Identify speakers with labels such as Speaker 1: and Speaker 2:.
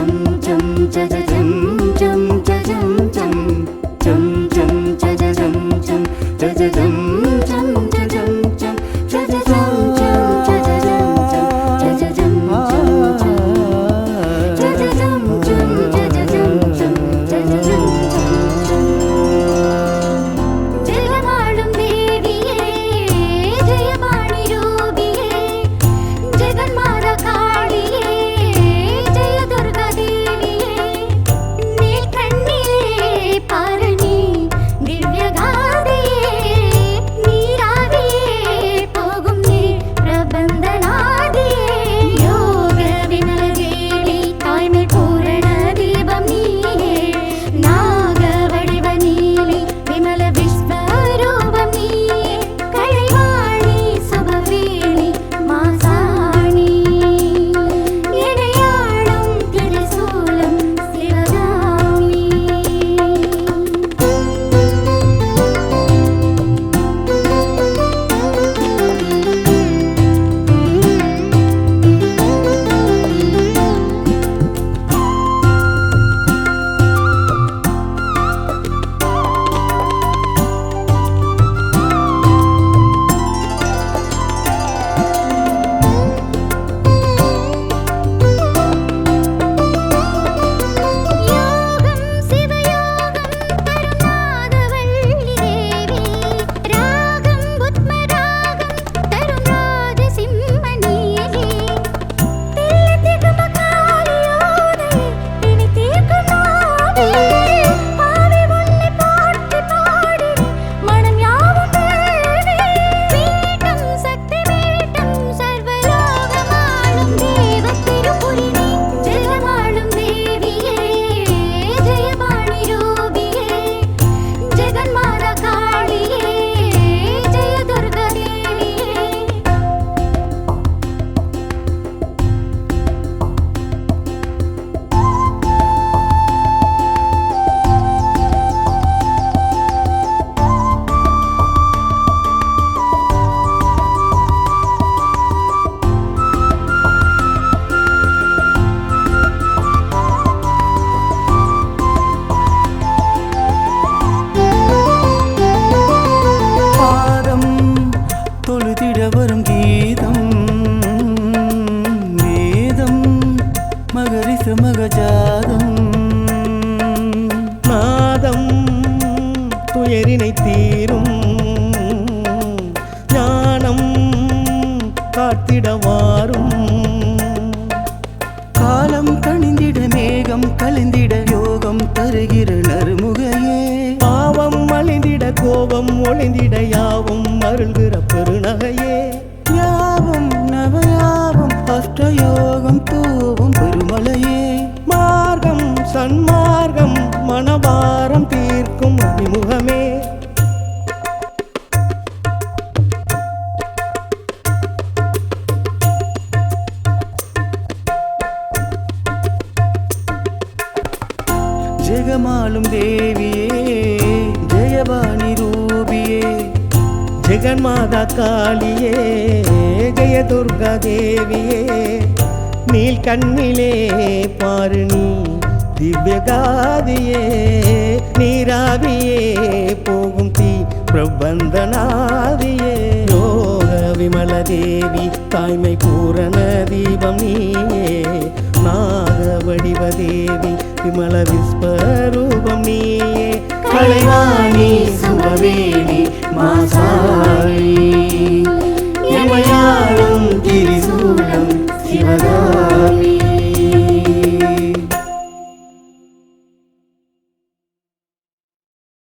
Speaker 1: జం జం జం
Speaker 2: జం జం జం கீதம் வேதம் மகரிச மகஜாதம் நாதம் துயரினை தீரும் ஞானம் காத்திடவாரும் காலம் கணிந்திட மேகம் கலந்திட யோகம் தருகிற நறுமுகையே. பாவம் அழிந்திட கோபம் ஒளிந்திட யாவும் அருள்கிற பெருநகை ஜெகமாலும் தேவியே ஜெயபாணி ரூபியே ஜெகன்மாதா காளியே ஜெய துர்கா தேவியே நீல் கண்ணிலே பாரு நீ திவ்யகாதியே நீராவியே போகும் தீ பிரபந்தநாதியே யோக விமல தேவி தாய்மை பூரண தீபம் நீயே நாக வடிவ தேவி விமல விஸ்வரூபம்